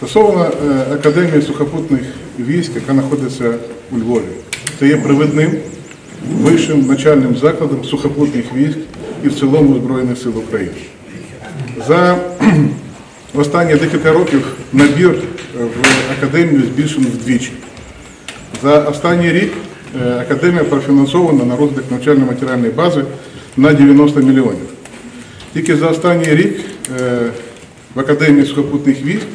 Стосовно е, Академії сухопутних військ, яка знаходиться у Львові, це є провідним вищим навчальним закладом сухопутних військ і в цілому Збройних сил України. За останні декілька років набір е, в академію збільшений вдвічі. За останній рік е, академія профінансована на розвиток навчально-матеріальної бази на 90 мільйонів. Тільки за останній рік в Академії сухопутних військ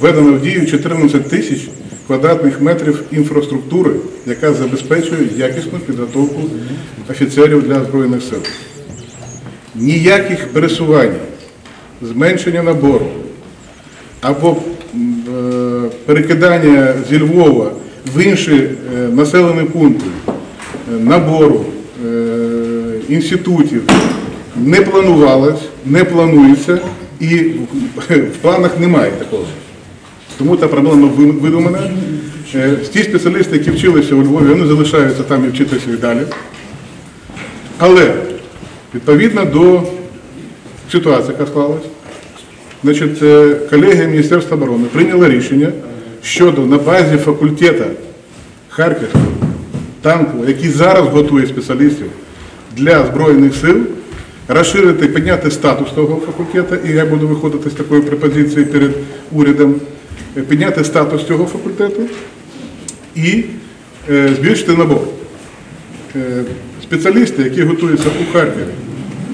введено в дію 14 тисяч квадратних метрів інфраструктури, яка забезпечує якісну підготовку офіцерів для Збройних сил. Ніяких пересувань, зменшення набору або е, перекидання зі Львова в інші е, населені пункти е, набору інститутів не планувалось, не планується і в планах немає такого. Тому та проблема видумана. Е, Ті спеціалісти, які вчилися у Львові, вони залишаються там і вчитися і далі. Але відповідно до ситуації, яка склалась, значить, е, колегія Міністерства оборони прийняла рішення щодо на базі факультету Харківського танкового, який зараз готує спеціалістів для Збройних сил, розширити, підняти статус того факультету, і я буду виходити з такої пропозиції перед урядом, е, підняти статус цього факультету і е, збільшити набор. Е, Спеціалісти, які готуються у Харкові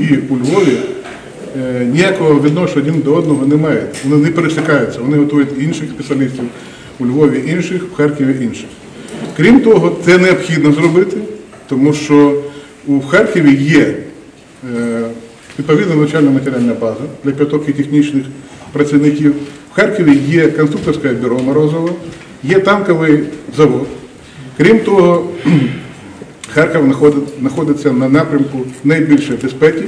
і у Львові, е, ніякого відношення один до одного не мають. Вони не пересікаються, вони готують інших спеціалістів у Львові інших, в Харкові інших. Крім того, це необхідно зробити, тому що у Харкові є відповідна навчальна матеріальна база для підготовки технічних працівників. Харкові є конструкторське бюро Морозово, є танковий завод. Крім того, Харків знаходиться на напрямку найбільшої безпеки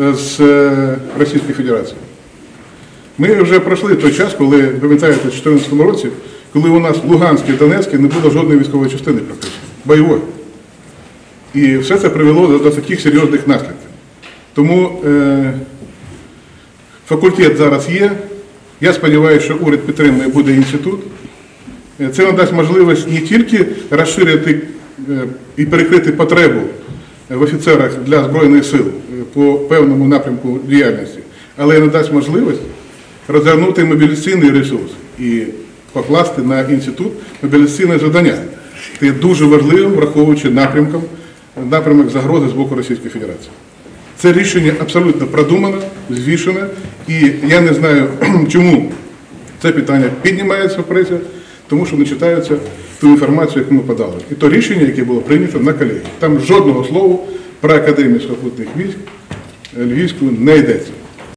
е, з е, Російської Федерації. Ми вже пройшли той час, коли, пам'ятаєте, в 2014 році, коли у нас в Луганській і Донецькій не було жодної військової частини практично, бойової. І все це привело до, до таких серйозних наслідків. Тому е, факультет зараз є. Я сподіваюся, що уряд підтримує буде інститут. Е, Це надасть можливість не тільки розширити е, і перекрити потребу в офіцерах для Збройних сил е, по певному напрямку діяльності, але й надасть можливість розгорнути мобілізаційний ресурс і покласти на інститут мобілізаційне завдання. Це дуже важливим, враховуючи напрямком, напрямок загрози з боку Російської Федерації. Це рішення абсолютно продумане, звішене, і я не знаю, чому це питання піднімається в пресі, тому що не читається ту інформацію, яку ми подали. І то рішення, яке було прийнято на колегії. Там жодного слова про Академію сухопутних військ е, Львівську не йдеться.